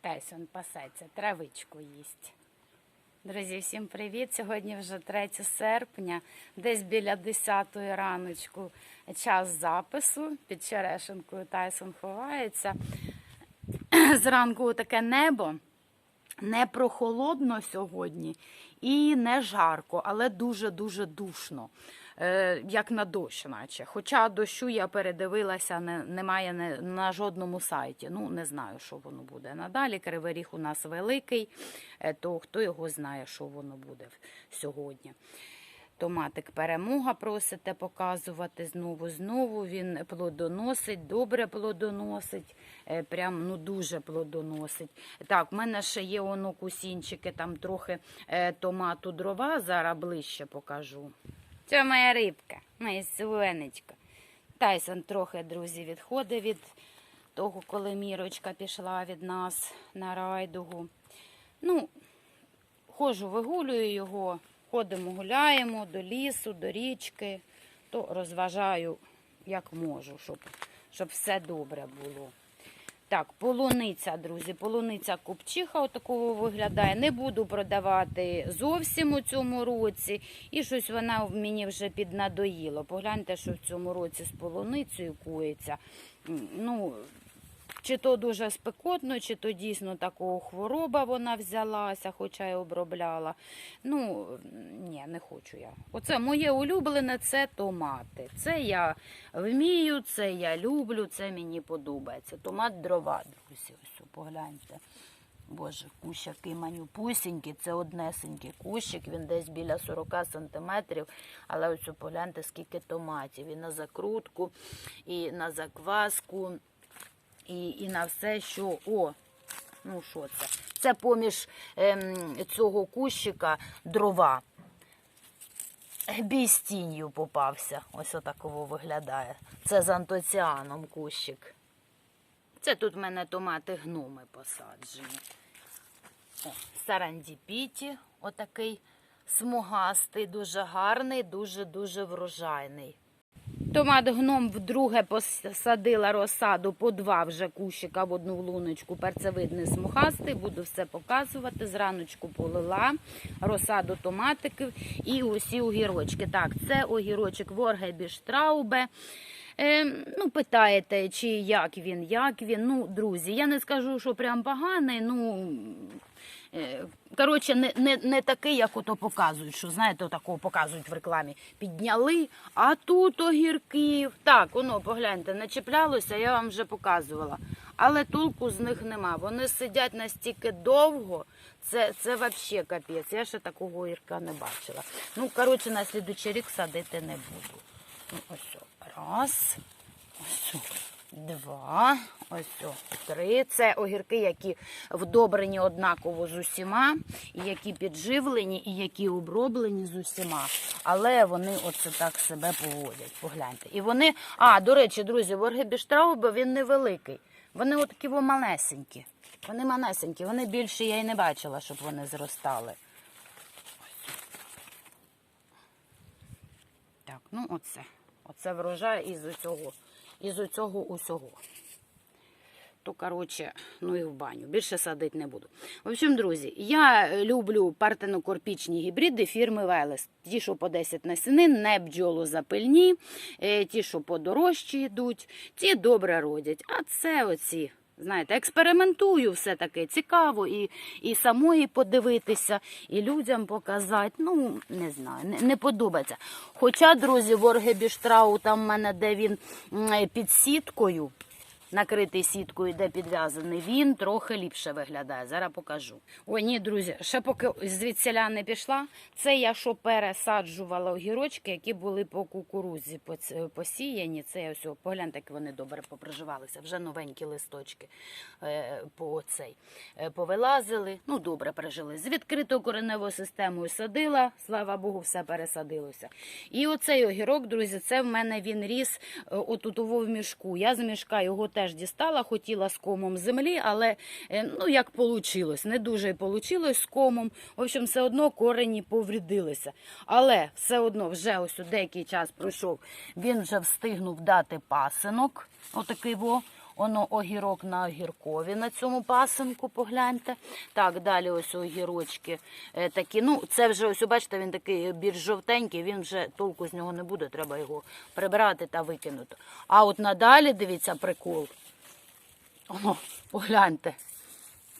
Тайсон пасеться, травичку їсть. Друзі, всім привіт! Сьогодні вже 3 серпня, десь біля 10 раночку час запису. Під черешенкою Тайсон ховається. Зранку таке небо. Не прохолодно сьогодні і не жарко, але дуже-дуже душно, як на дощ, наче. Хоча дощу я передивилася, не, немає не, на жодному сайті. Ну, не знаю, що воно буде. Надалі Кривий Ріг у нас великий, е, то хто його знає, що воно буде сьогодні. Томатик перемога просите показувати знову знову. Він плодоносить, добре плодоносить, е, прям ну дуже плодоносить. Так, в мене ще є воно кусінчики, там трохи е, томату дрова. Зараз ближче покажу. Це моя рибка, моя свинечка. Тайсон трохи, друзі, відходить від того, коли мірочка пішла від нас на райдугу. Ну, Ходжу, вигулюю його, ходимо, гуляємо до лісу, до річки, то розважаю як можу, щоб, щоб все добре було. Так, полуниця, друзі, полуниця купчиха отакого виглядає. Не буду продавати зовсім у цьому році. І щось вона в мені вже піднадоїла. Погляньте, що в цьому році з полуницею кується. Ну, чи то дуже спекотно, чи то дійсно такого хвороба вона взялася, хоча й обробляла. Ну, ні, не хочу я. Оце моє улюблене це томати. Це я вмію, це я люблю, це мені подобається. Томат дрова, друзі, ось погляньте. Боже, кущ який манюпусінький, це однесенький кущик, він десь біля 40 сантиметрів, але ось погляньте, скільки томатів. І на закрутку, і на закваску, і, і на все, що. О, ну що це? Це поміж ем, цього кущика дрова. Бій з тінню попався. Ось отаково виглядає. Це з антоціаном кущик. Це тут в мене томати гноми посаджені. О, сарандіпіті, отакий смугастий, дуже гарний, дуже-дуже врожайний. Томат гном вдруге посадила розсаду по два вже кущика в одну луночку, перцевидний смухастий, буду все показувати. Зраночку полила розсаду томатиків і усі огірочки. Так, це огірочок Воргебі Штраубе. Е, ну, питаєте, чи як він, як він. Ну, друзі, я не скажу, що прям поганий, ну. Е, Коротше, не, не, не такий, як ото показують, що знаєте, такого показують в рекламі. Підняли, а тут огірків. Так, воно, погляньте, не чіплялося, я вам вже показувала. Але толку з них нема. Вони сидять настільки довго, це, це взагалі капець. Я ще такого огірка не бачила. Ну, коротше, на слідучий рік садити не буду. Ну, ось. Раз. Ось. Два, ось о, три. Це огірки, які вдобрені однаково з усіма, і які підживлені, і які оброблені з усіма. Але вони оце так себе поводять. Погляньте. І вони. А, до речі, друзі, Воргебіштраубе він невеликий. Вони отакі малесенькі. Вони малесенькі, вони більше я й не бачила, щоб вони зростали. Так, ну оце. Оце врожай із цього, із цього усього. То, коротше, ну і в баню. Більше садити не буду. В общем, друзі, я люблю партенокорпічні гібриди фірми Велес. Ті, що по 10 насінин, не бджолозапильні, е, ті, що подорожчі йдуть, ті добре родять. А це оці. Знаєте, експериментую все-таки цікаво і, і самої подивитися, і людям показати. Ну, не знаю, не, не подобається. Хоча, друзі, Воргебіштрау, там в мене, де він під сіткою, накритий сіткою, де підв'язаний, він трохи ліпше виглядає. Зараз покажу. Ой, ні, друзі, ще поки звідсіля не пішла. Це я що пересаджувала огірочки, які були по кукурудзі поц- посіяні. Це я ось, о, погляньте, як вони добре поприживалися. Вже новенькі листочки е, по цей е, повилазили. Ну, добре прижили. З відкритою кореневою системою садила, слава Богу, все пересадилося. І оцей огірок, друзі, це в мене він ріс е, отут в мішку. Я з мішка його теж дістала, хотіла з комом землі, але е, ну як вийшло, не дуже вийшло з комом. В общем, все одно корені поврідилися. Але все одно вже ось у деякий час пройшов, він вже встигнув дати пасинок. Отакий во. Воно огірок на огіркові на цьому пасинку, погляньте. Так, далі ось огірочки е, такі. Ну, це вже ось, бачите, він такий більш жовтенький, він вже толку з нього не буде, треба його прибрати та викинути. А от надалі, дивіться, прикол. О, погляньте.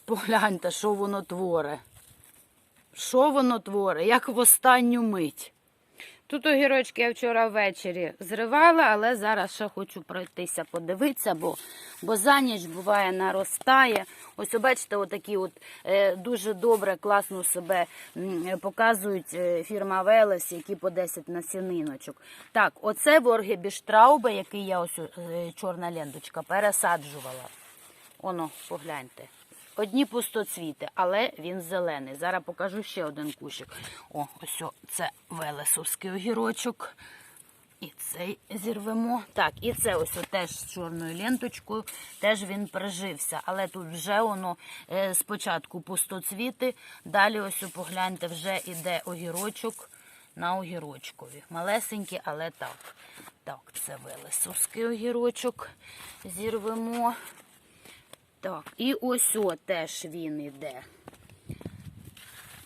Погляньте, що воно творе. Що воно творе, як в останню мить. Тут огірочки я вчора ввечері зривала, але зараз ще хочу пройтися, подивитися, бо, бо за ніч буває наростає. Ось, бачите, отакі от е, дуже добре, класно себе показують е, фірма Велес, які по 10 насіниночок. Так, оце ворги біштраубе, який я ось е, чорна ленточка пересаджувала. Оно, погляньте. Одні пустоцвіти, але він зелений. Зараз покажу ще один кущик. О, ось це велесовський огірочок. І цей зірвемо. Так, і це ось теж з чорною ленточкою, теж він прижився. Але тут вже воно е, спочатку пустоцвіти, далі ось погляньте, вже іде огірочок на огірочкові. Малесенький, але так. Так, це велесовський огірочок. Зірвемо. Так, і ось о теж він іде.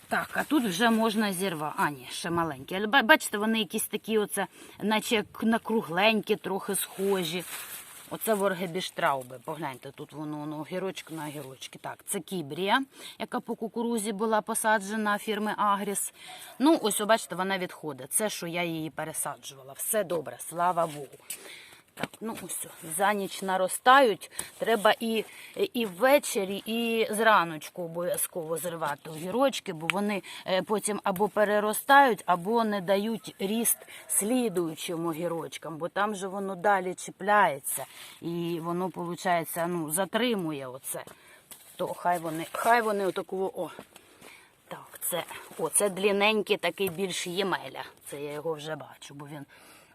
Так, а тут вже можна зірвати. А, ні, ще маленькі. Але бачите, вони якісь такі, оце, наче на кругленькі, трохи схожі. Оце воргебіштрауби. Погляньте, тут воно, воно огірочок на огірочки. Так, це кібрія, яка по кукурузі була посаджена фірми Агріс. Ну, ось, бачите, вона відходить. Це, що я її пересаджувала. Все добре, слава Богу. Так, ну ось, за ніч наростають. Треба і, і ввечері, і зраночку обов'язково зривати огірочки, бо вони е, потім або переростають, або не дають ріст слідуючим огірочкам, бо там же воно далі чіпляється і воно, виходить, ну, затримує оце. То хай вони, хай вони отакого, о, так, це, о, це длінненький такий більш ємеля. Це я його вже бачу, бо він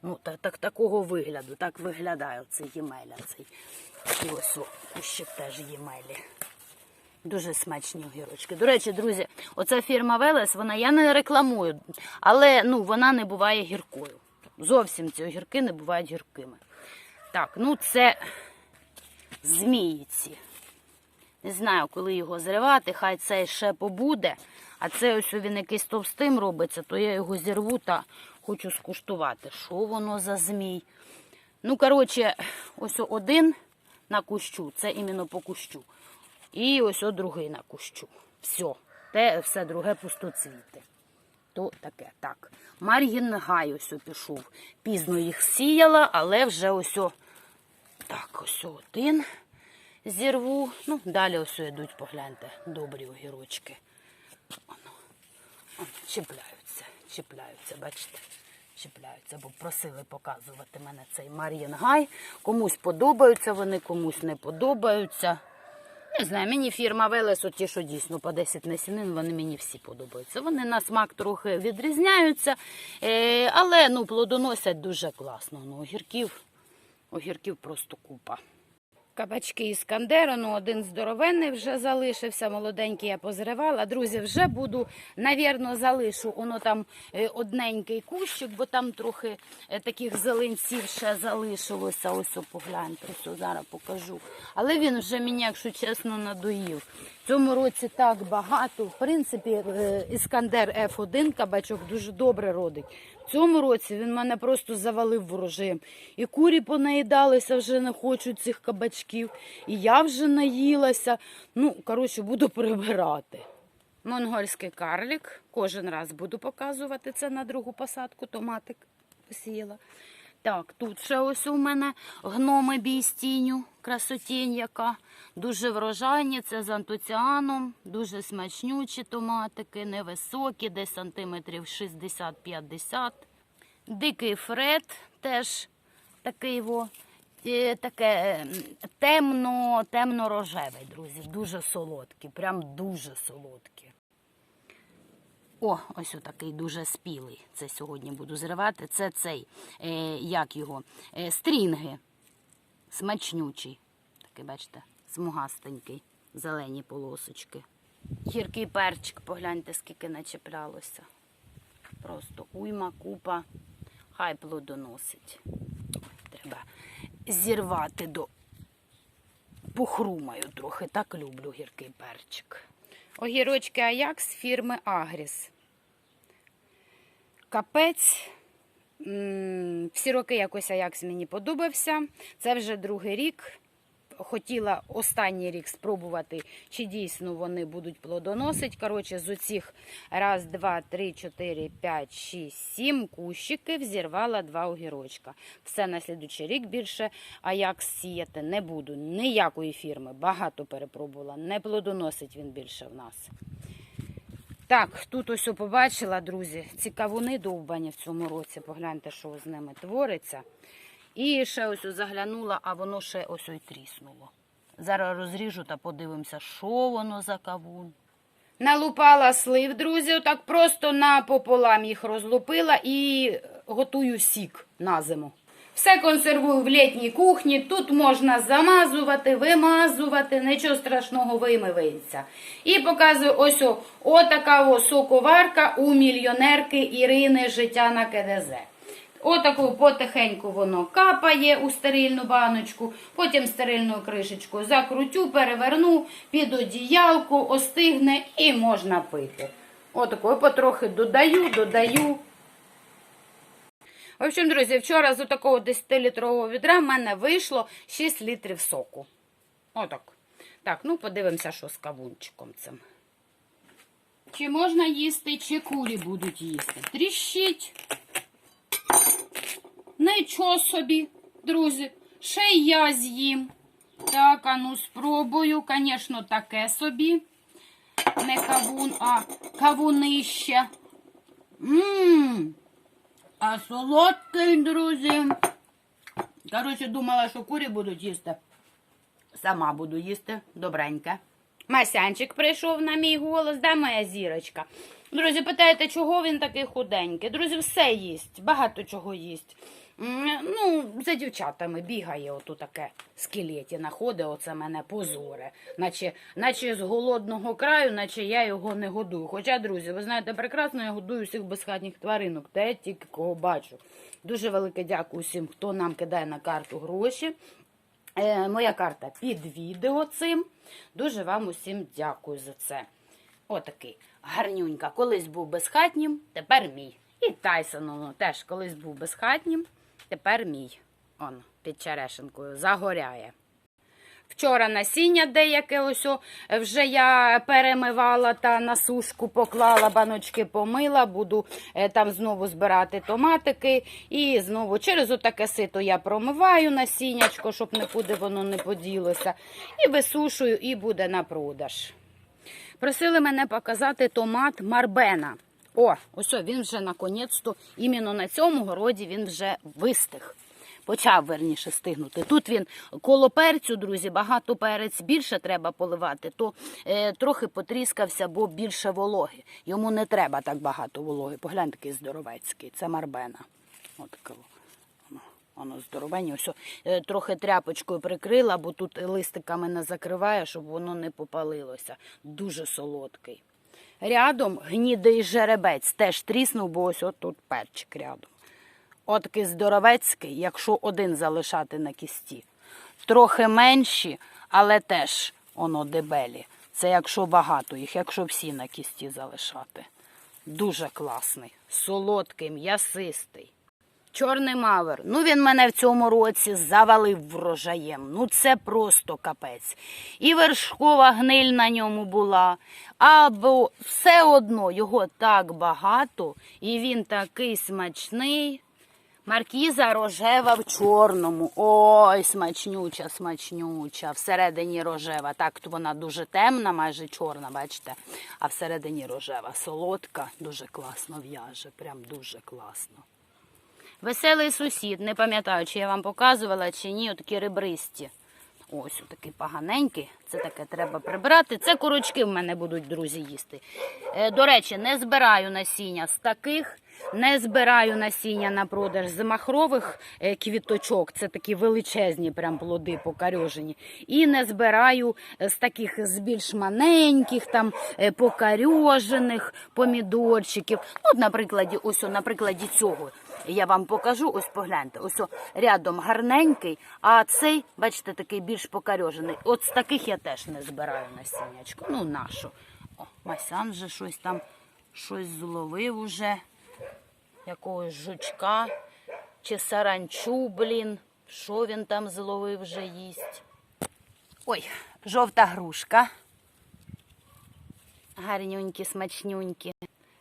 ну, так, так, такого вигляду, так виглядає цей ємеля. Цей. І ось о, кущик теж ємелі. Дуже смачні огірочки. До речі, друзі, оця фірма Велес, вона я не рекламую, але ну, вона не буває гіркою. Зовсім ці огірки не бувають гіркими. Так, ну це зміїці. Не знаю, коли його зривати, хай цей ще побуде. А це ось він якийсь товстим робиться, то я його зірву та хочу скуштувати. Що воно за змій? Ну, коротше, ось один на кущу, це іменно по кущу. І ось о другий на кущу. Все. Те все друге пустоцвіти. То таке, так. Мар'їн Гай ось пішов. Пізно їх сіяла, але вже ось так, ось один зірву. Ну, далі ось йдуть, погляньте, добрі огірочки. Воно, воно, чіпляються, чіпляються, бачите? Чіпляються, бо просили показувати мене цей Мар'їнгай. Комусь подобаються вони, комусь не подобаються. Не знаю, мені фірма Велес, ті, що дійсно по 10 насінин, вони мені всі подобаються. Вони на смак трохи відрізняються, е, але ну, плодоносять дуже класно. Ну, огірків, огірків просто купа. Кабачки іскандеру, ну один здоровенний вже залишився, молоденький я позривала. Друзі, вже буду, навірно, залишу воно там е, одненький кущик, бо там трохи е, таких зеленців ще залишилося. Ось погляньте, ось зараз покажу. Але він вже мені, якщо чесно, надоїв. В цьому році так багато. В принципі, е, іскандер F1 кабачок дуже добре родить. Цьому році він мене просто завалив ворожим. І курі понаїдалися, вже не хочуть цих кабачків. І я вже наїлася. Ну, коротше, буду прибирати. Монгольський карлік. Кожен раз буду показувати це на другу посадку. Томатик посіяла. Так, тут ще ось у мене гноми бійстіню, красотінь яка. Дуже врожайні, це з антоціаном, дуже смачнючі томатики, невисокі, десь сантиметрів 60-50. Дикий фред теж такий во, е, таке ем, темно, темно-рожевий, друзі, дуже солодкі, прям дуже солодкі. О, ось отакий дуже спілий. Це сьогодні буду зривати. Це цей, е, як його, е, стрінги. Смачнючий. Такий, бачите, смугастенький, зелені полосочки. Гіркий перчик, погляньте, скільки начеплялося. Просто уйма, купа, хай плодоносить. Треба зірвати до похрумаю трохи, так люблю гіркий перчик. Огірочки Аякс фірми Агріс. Капець. Всі роки якось Аякс мені подобався. Це вже другий рік. Хотіла останній рік спробувати, чи дійсно вони будуть плодоносити. Коротше, з оцих раз, два, три, чотири, п'ять, шість, сім кущиків зірвала два огірочка. Все на слідучий рік більше Аякс сіяти не буду. Ніякої фірми. Багато перепробувала. Не плодоносить він більше в нас. Так, тут ось побачила, друзі, ці кавуни довбані в цьому році. Погляньте, що з ними твориться. І ще ось заглянула, а воно ще ось й тріснуло. Зараз розріжу та подивимося, що воно за кавун. Налупала слив, друзі, отак просто напополам їх розлупила і готую сік на зиму. Все консервую в літній кухні. Тут можна замазувати, вимазувати, нічого страшного вимивається. І показую ось отака соковарка у мільйонерки Ірини життя на КДЗ. Отаку потихеньку воно капає у стерильну баночку, потім стерильною кришечкою закрутю, переверну під одіялку, остигне і можна пити. Отаку потрохи додаю, додаю. В общем, друзі, вчора з такого 10-літрового відра в мене вийшло 6 літрів соку. Отак. Так, ну подивимося, що з кавунчиком цим. Чи можна їсти, чи курі будуть їсти. Тріщить. Нічого собі, друзі. Ще й я з'їм. Так, а ну спробую, звісно, таке собі. Не кавун, а кавунище. Ммм. А солодкий, друзі. Коротше, думала, що курі будуть їсти. Сама буду їсти добреньке. Масянчик прийшов на мій голос, да, моя зірочка. Друзі, питаєте, чого він такий худенький? Друзі, все їсть, багато чого їсть. Ну, за дівчатами бігає оту таке скелеті, находить, оце мене позоре. Наче, наче з голодного краю, наче я його не годую. Хоча, друзі, ви знаєте, прекрасно я годую всіх безхатніх тваринок, та я тільки кого бачу. Дуже велике дякую всім, хто нам кидає на карту гроші. Е, моя карта під відео цим. Дуже вам усім дякую за це. Отакий гарнюнька. Колись був безхатнім, тепер мій. І Тайсон ну, теж колись був безхатнім, тепер мій. Он під черешенкою загоряє. Вчора насіння деяке ось вже я перемивала та на сушку поклала, баночки помила, буду е, там знову збирати томатики. І знову через отаке сито я промиваю насіннячко, щоб нікуди воно не поділося. І висушую, і буде на продаж. Просили мене показати томат Марбена. О, ось він вже наконець-то, іменно на цьому городі він вже вистиг. Почав верніше стигнути. Тут він коло перцю, друзі, багато перець більше треба поливати, то е, трохи потріскався, бо більше вологи. Йому не треба так багато вологи. Погляньте, такий здоровецький. Це Марбена. От воно, воно здоровенні. Ось, о, е, трохи тряпочкою прикрила, бо тут листиками не закриває, щоб воно не попалилося. Дуже солодкий. Рядом гнідий жеребець теж тріснув, бо ось тут перчик рядом. Отакий здоровецький, якщо один залишати на кісті. Трохи менші, але теж воно дебелі. Це якщо багато їх, якщо всі на кісті залишати. Дуже класний, солодкий, м'ясистий. Чорний мавер. Ну він мене в цьому році завалив врожаєм. Ну це просто капець. І вершкова гниль на ньому була. Або все одно його так багато, і він такий смачний. Маркіза рожева в чорному. Ой, смачнюча, смачнюча. Всередині рожева. Так, вона дуже темна, майже чорна, бачите. А всередині рожева. Солодка, дуже класно в'яже. Прям дуже класно. Веселий сусід, не пам'ятаю, чи я вам показувала, чи ні, отакі ребристі. Ось отакий поганенький. Це таке треба прибирати. Це курочки в мене будуть, друзі, їсти. Е, до речі, не збираю насіння з таких, не збираю насіння на продаж з махрових е, квіточок. Це такі величезні прям плоди покарьожені. І не збираю е, з таких з більш маленьких, там е, покарьожених помідорчиків. От, на ось, на цього. Я вам покажу, ось погляньте, ось рядом гарненький, а цей, бачите, такий більш покарьожений. От з таких я теж не збираю насіннячко. Ну, нашу. Масян вже щось там, щось зловив уже, якогось жучка чи саранчу, блін. Що він там зловив вже їсть? Ой, жовта грушка. Гарнюнькі, смачнюнькі.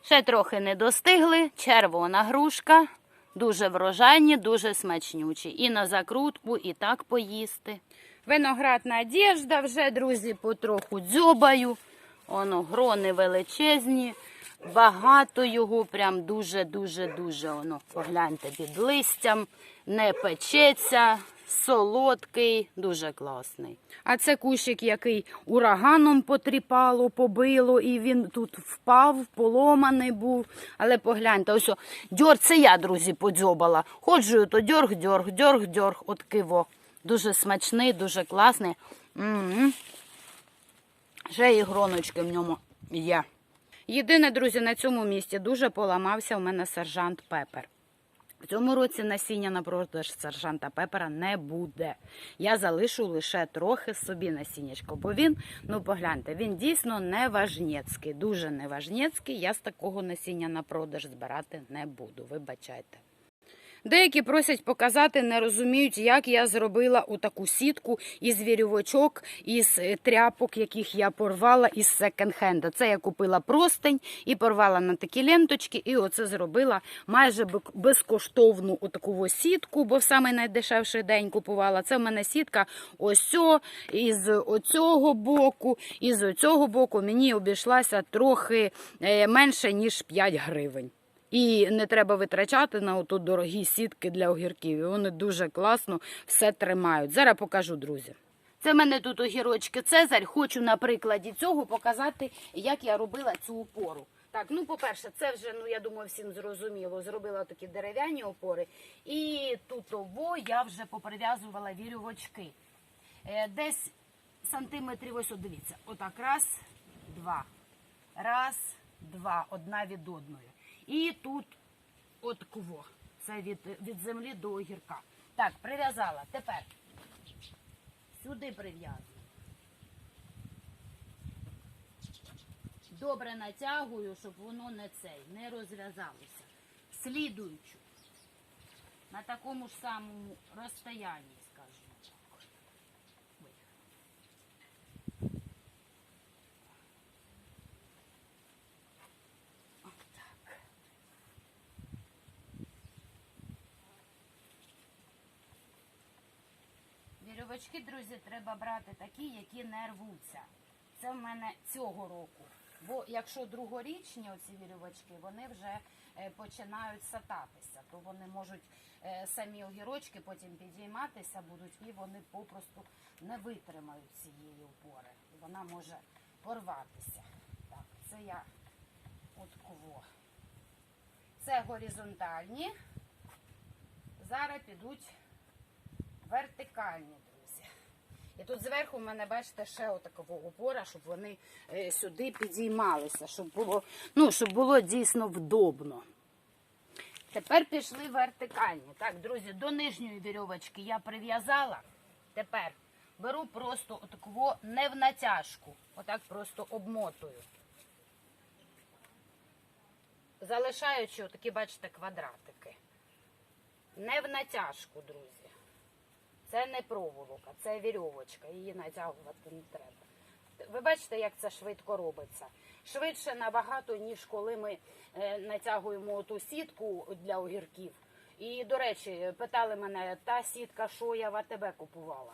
Ще трохи не достигли. Червона грушка. Дуже врожайні, дуже смачнючі. І на закрутку, і так поїсти. Виноград Надєжда вже, друзі, потроху дзьобаю. Воно грони величезні. Багато його, прям дуже-дуже-дуже. Воно, погляньте, під листям, не печеться, солодкий, дуже класний. А це кущик, який ураганом потріпало, побило, і він тут впав, поломаний був. Але погляньте, ось дьор, це я, друзі, подзьобала. Ходжу, то дьорг, дьорг, дьорг, дьорг, от киво. Дуже смачний, дуже класний. М-м. Ще і гроночки в ньому є. Єдине, друзі, на цьому місці дуже поламався у мене сержант Пепер. В цьому році насіння на продаж сержанта Пепера не буде. Я залишу лише трохи собі насіннячко, бо він, ну погляньте, він дійсно неважнєцький, дуже неважнєцький. Я з такого насіння на продаж збирати не буду. Вибачайте. Деякі просять показати, не розуміють, як я зробила таку сітку із вірьовочок, із е, тряпок, яких я порвала із секонд-хенда. Це я купила простень і порвала на такі ленточки, і оце зробила майже безкоштовну отаку ось сітку, бо в самий найдешевший день купувала. Це в мене сітка ось із оцього боку, і з оцього боку мені обійшлася трохи е, менше, ніж 5 гривень. І не треба витрачати на ото дорогі сітки для огірків. І вони дуже класно все тримають. Зараз покажу, друзі. Це в мене тут огірочки Цезарь. Хочу на прикладі цього показати, як я робила цю опору. Так, ну по-перше, це вже, ну я думаю, всім зрозуміло. Зробила такі дерев'яні опори. І тут ово я вже поприв'язувала вірювочки. Е, десь сантиметрів, ось дивіться. Отак, раз, два. Раз, два, одна від одної. І тут от кво. Це від, від землі до огірка. Так, прив'язала. Тепер сюди прив'язую. Добре натягую, щоб воно не цей, не розв'язалося. Слідуючу. На такому ж самому розстоянні, скажімо так. Ой. Отак. Вірьовочки, друзі, треба брати такі, які не рвуться. Це в мене цього року. Бо якщо другорічні оці вірьовочки, вони вже е, починають сататися, то вони можуть е, самі огірочки потім підійматися будуть і вони попросту не витримають цієї опори. Вона може порватися. Так, це я от кого. Це горизонтальні. Зараз підуть вертикальні. І тут зверху в мене, бачите, ще отакого опора, щоб вони е, сюди підіймалися, щоб було, ну, щоб було дійсно вдобно. Тепер пішли вертикальні. Так, друзі, до нижньої вірьовочки я прив'язала. Тепер беру просто отакого не в натяжку. Отак просто обмотую. Залишаючи отакі, бачите, квадратики. Не в натяжку, друзі. Це не проволока, це вірьовочка, її натягувати не треба. Ви бачите, як це швидко робиться. Швидше набагато, ніж коли ми е, натягуємо ту сітку для огірків. І, до речі, питали мене, та сітка, що я в АТБ купувала.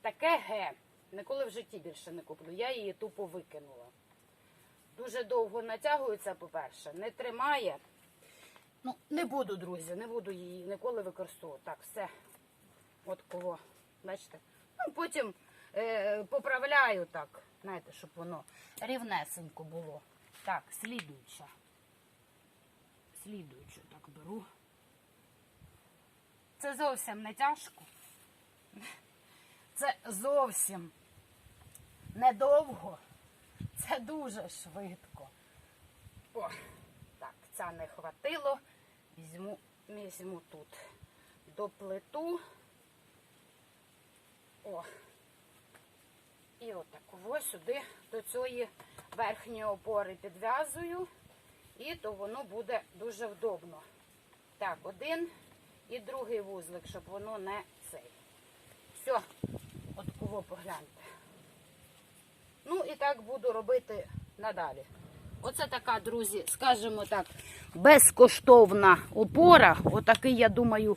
Таке ге, ніколи в житті більше не куплю. Я її тупо викинула. Дуже довго натягується, по-перше, не тримає. Ну, не буду, друзі, не буду її ніколи використовувати. Так, все. От кого. Бачите? Ну, потім е, поправляю так, знаєте, щоб воно рівнесенько було. Так, слідуюча. Слідуючу так беру. Це зовсім не тяжко. Це зовсім недовго. Це дуже швидко. О, так, ця не хватило. Візьму візьму тут до плиту. О. І отак сюди до цієї верхньої опори підв'язую, і то воно буде дуже вдобно. Так, один і другий вузлик, щоб воно не цей. Все, от кого погляньте. Ну і так буду робити надалі. Оце така, друзі, скажімо так, безкоштовна опора. Отакий, я думаю,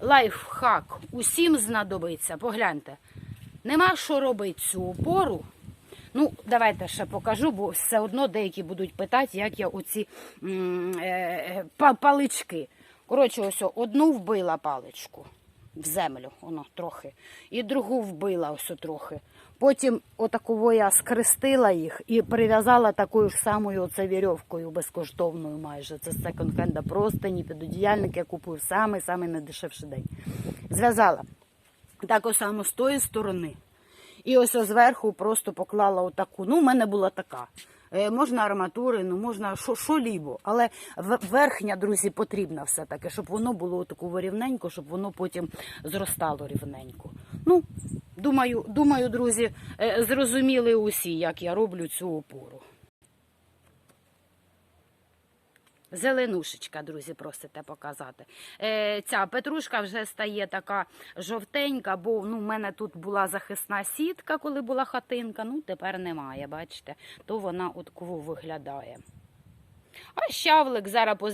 лайфхак усім знадобиться. Погляньте. Нема що робити цю опору. Ну, давайте ще покажу, бо все одно деякі будуть питати, як я оці м, е, палички. Коротше, ось одну вбила паличку в землю, воно трохи, і другу вбила ось трохи. Потім отаково я скрестила їх і прив'язала такою ж самою оце вірьовкою безкоштовною майже. Це з секонд-хенда простині, підодіяльник я купив самий самий найдешевший день. Зв'язала так само з тої сторони. І ось зверху просто поклала отаку. Ну, в мене була така. Е, можна арматури, ну можна що лібо. Але верхня, друзі, потрібна все-таки, щоб воно було таку рівненько, щоб воно потім зростало рівненько. Ну, думаю, думаю, друзі, е, зрозуміли усі, як я роблю цю опору. Зеленушечка, друзі, просите показати. Е, ця петрушка вже стає така жовтенька, бо ну, в мене тут була захисна сітка, коли була хатинка. Ну, тепер немає, бачите, то вона от кого виглядає. А щавлик зараз позрізаю.